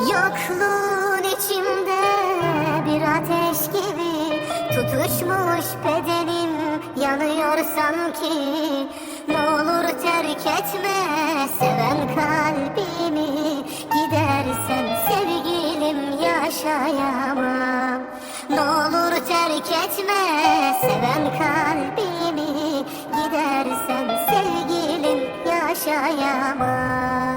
Yokluğun içimde bir ateş gibi Tutuşmuş bedenim. Yanıyor sanki Ne olur terk etme seven kalbimi. Gidersen sevgilim yaşayamam. Ne olur terk etme seven kalbimi. Gidersen sevgilim yaşayamam.